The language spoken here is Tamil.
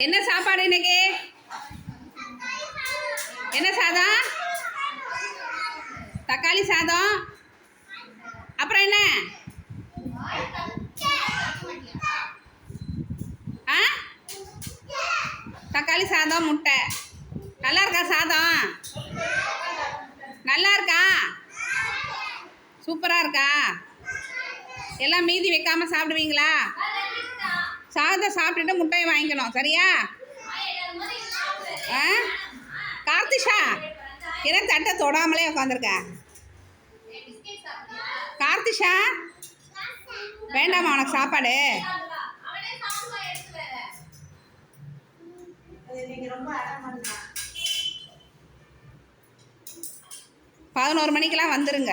என்ன சாப்பாடு இன்னைக்கு? என்ன சாதம்? தக்காளி சாதம். அப்புறம் என்ன? ஆ? தக்காளி சாதம் முட்டை. நல்லா இருக்கா சாதம்? நல்லா இருக்கா? சூப்பராக இருக்கா? எல்லாம் மீதி வைக்காம சாப்பிடுவீங்களா? சாதத்தை சாப்பிட்டுட்டு முட்டையை வாங்கிக்கணும். சரியா? ஆ? கார்த்திஷா என்ன தட்டை தொடாமலே உட்காந்துருக்க கார்த்திஷா வேண்டாமா உனக்கு சாப்பாடு? பதினோரு மணிக்கெல்லாம் வந்துருங்க.